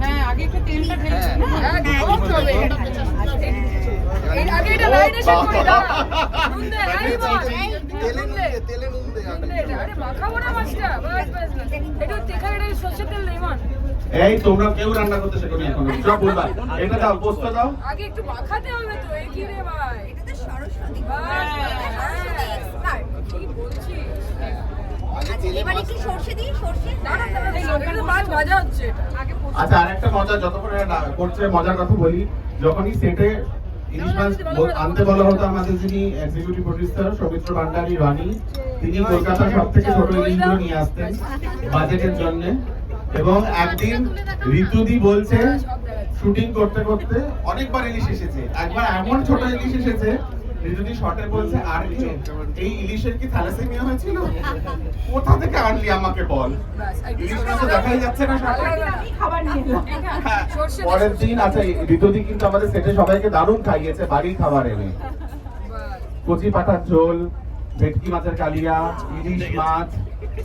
হ্যাঁ আগে একটু তেলটা ঢেলে হ্যাঁ। হ্যাঁ? এই আগে এটা ম্যারিনেশন করে দাও। নুন দে এই বল তেলে নুন দে তেলে নুন দে এটা। আরে মাখাবো না মাছটা। বাস বাস বাস। একটু এটা সরষের তেল নেই এই তোমরা কেউ রান্না করতে শেখোনি এখন। সব বলবা এটা দাও পোস্ত দাও। আগে একটু মাখাতে হবে তো এই কি রে ভাই? এটা তো সরস্বতী। বাস, এটা সরস্বতী কি বলছিস? আচ্ছা, এবারে সর্ষে দিই? সর্ষে? মাছ ভাজা হচ্ছে। এটা আচ্ছা আরেকটা মজা যতক্ষণ করছে মজার কথা বলি যখনই সেটে ইলিশ মাছ আনতে বলা হতো আমাদের যিনি এক্সিকিউটিভ প্রডিউসার সৌমিত্র ভান্ডারী রানী তিনি কলকাতার সব থেকে ছোট ইলিশগুলো নিয়ে আসতেন বাজেটের জন্য। এবং একদিন ঋতুদি বলছে শুটিং করতে করতে অনেকবার ইলিশ এসেছে। একবার এমন ছোট ইলিশ এসেছে ঋতুদি শর্টে বলছে আর এই ইলিশের কি থ্যালাসেমিয়া হয়েছিল? কোথা থেকে আনলি আমাকে বল? ইলিশ মাছ তো দেখাই যাচ্ছে না শর্টে হ্যাঁ, পরের দিন। আচ্ছা ঋতুদি কিন্তু আমাদের সেটে সবাইকে দারুণ খাইয়েছে বাড়ির খাবার এনে। কচি পাঠার ঝোল ভেটকি মাছের কালিয়া ইলিশ মাছ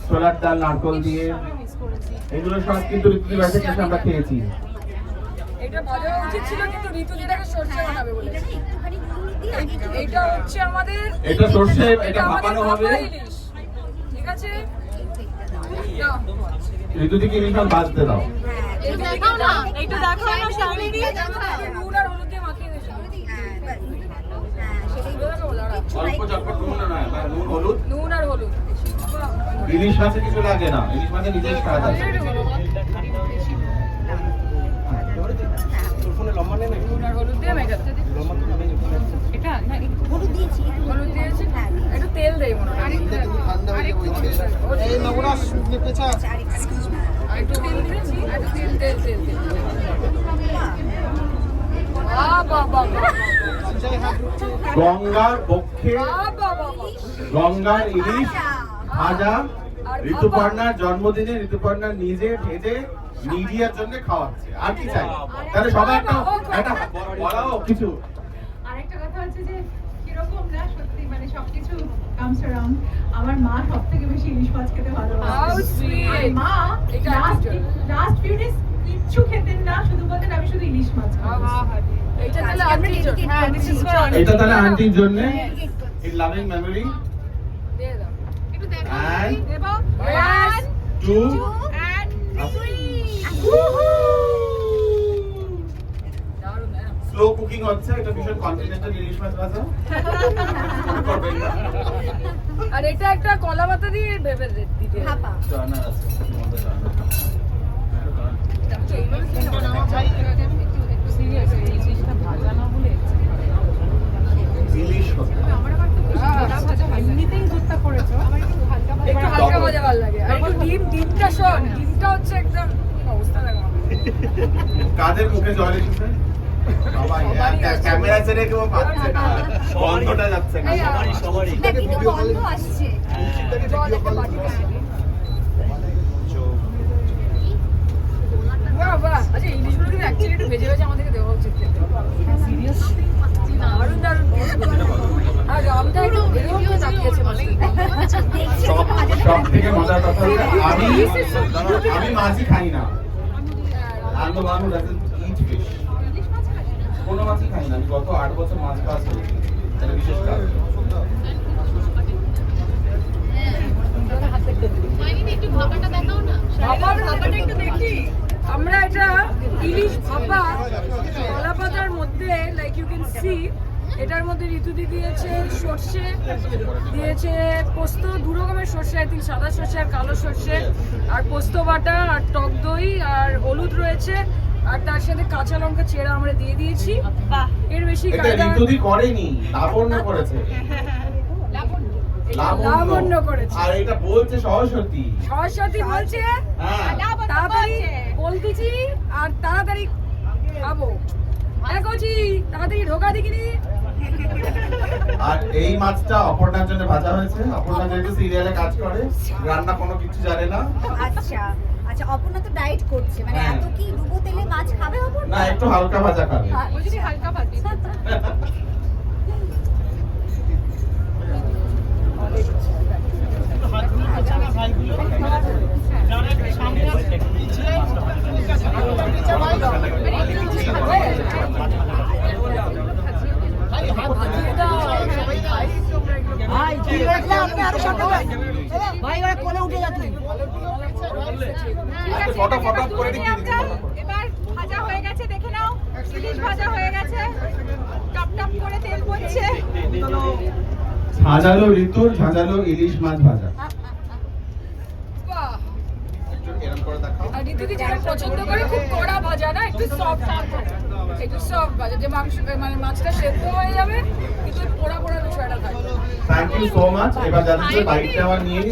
ছোলার ডাল নারকল দিয়ে। এগুলো সব কিন্তু ঋতুদি বাড়িতে এসে আমরা খেয়েছি। এটা ভাজা উচিত ছিল কিন্তু ঋতু যেটাকে সরষে বানাবে বলে এটা হচ্ছে আমাদের এটা সর্ষে, এটা ভাপানো হবে। ইলিশ। ঠিক আছে মাছ ভাজতে দাও হ্যাঁ দেখাও না, একটু দেখাও না, শালিনী। নুন আর হলুদ দিয়ে মাখিয়ে দিয়েছ। হ্যাঁ বাস। হ্যাঁ সেটাই এগুলো দেখাবো, দাঁড়াও। অল্প চটপট নুন নয় নুন হলুদ নুন আর হলুদ ইলিশ মাছে কিছু লাগে না ইলিশ মাছে নিজের কাজ আছে নুন আর হলুদ দিয়ে মেখাতে এটা না একটু হলুদ দিয়েছি একটু হলুদ দিয়েছি একটু তেল দেই মনে হয় তেলটা কিন্তু ঠান্ডা হয়ে যাবে ওই তেলে এই আরেকটু তেল তেল তেল তেল আ বাবা গঙ্গার পক্ষে গঙ্গার ইলিশ ভাজা ঋতুপর্ণার জন্মদিনে ঋতুপর্ণা নিজে ভেজে মিডিয়ার জন্য খাওয়াচ্ছে। আর কি চাই? তাহলে সবাই একটা একটা বলাও কিছু। আরেকটা কথা হচ্ছে যে কীরকম না সত্যি মানে সবকিছু কামস অ্যারাউন্ড আমার মা সব থেকে বেশি ইলিশ মাছ খেতে ভালোবাসে। মা লাস্ট লাস্ট ফিউ ডেজ কিচ্ছু খেতেন না শুধু বলতেন আমি শুধু ইলিশ মাছ খাব এইটা তাহলে আন্টির জন্য। dedicate হ্যাঁ, করছি। this is for aunty. এটা তাহলে আন্টির জন্য। ইন লাভিং মেমরি দিয়ে দাও। একটু দেখো। And দেবো। Yes! and দারুণ, হ্যাঁ। স্লো কুকিং হচ্ছে। এটা ভীষণ কন্টিনেন্টাল ইলিশ মাছ ভাজা। করবেন না আর এটা একটা কলা পাতা দিয়ে ভেবে দিতে। ভাপা। একটু হালকা ভাজা একটু হালকা ভাজা ভালো লাগে। আর একটু ডিম ডিমটা শোন ডিমটা হচ্ছে একদম অবস্থা দেখো। কাদের মুখে জল এসেছে? ক্যামেরা ছেড়ে কেউ পাচ্ছে না গন্ধটা যাচ্ছে না সবারই সবারই না কিন্তু আসছে জল একটা বাটি বাহ বাহ আচ্ছা ইলিশগুলো কিন্তু অ্যাকচুয়ালি একটু ভেজে ভেজে আমাদেরকে দেওয়া উচিত সিরিয়াস দারুণ দারুণ আর আমটা একটু এরকম করে তাকিয়েছে মাসি সব সব থেকে মজার কথা হচ্ছে আমি আমি মাছই খাই না eat fish. কোনো মাছই খাই গত আট বছর মাছ খাওয়া শুরু বিশেষ কাজ। আমরা এটা ইলিশ ভাপা কলা মধ্যে লাইক ইউ ক্যান এটার মধ্যে ঋতুদি দিয়েছে সর্ষে, দিয়েছে পোস্ত, দু সর্ষে আই থিঙ্ক সাদা সর্ষে আর কালো সর্ষে, আর পোস্ত বাটা, আর টক দই, আর হলুদ রয়েছে। আর তার সাথে কাঁচা লঙ্কা চেরা আমরা দিয়ে দিয়েছি। এর বেশি কায়দা ঋতুদি করেনি লাবণ্য করেছে। লাবণ্য। করেছে। আর এটা বলছে সরস্বতী। সরস্বতী বলছে হ্যাঁ। তাড়াতাড়ি বলতেছি আর তাড়াতাড়ি খাব। হ্যাঁ কচি তাড়াতাড়ি ঢোকা দেখিনি। আর এই মাছটা অপর্ণার জন্য ভাজা হয়েছে। অপর্ণা যেহেতু সিরিয়ালে কাজ করে রান্না কোনো কিছু জানে না। আচ্ছা আচ্ছা অপর্ণা তো ডায়েট করছে মানে হ্যাঁ। এত কি ডুবো তেলে মাছ খাবে অপর্ণা? না একটু হালকা ভাজা খাবে। হালকা ভাজি। ভাই ওরা কোলে উঠে যা তুই। ফটো ফটো করে তুলে নিয়ে নিয়ে আনতে। এবার ভাজা হয়ে গেছে দেখে নাও। ইলিশ ভাজা হয়ে গেছে। টপ টপ করে তেল পড়ছে। ঝাঁঝালো ঋতুর ঝাঁঝালো ইলিশ মাছ ভাজা বাহ এরকম করে দেখাও। আর পছন্দ করে খুব কড়া ভাজা না একটু সফট একটু সফট ভাজা যে মাংস মানে মাছটা সেদ্ধ হয়ে যাবে কিন্তু পোড়া পোড়া বিষয়টা থাকবে থ্যাংক ইউ সো মাচ এবার যাদের বাইকটা আবার নিয়ে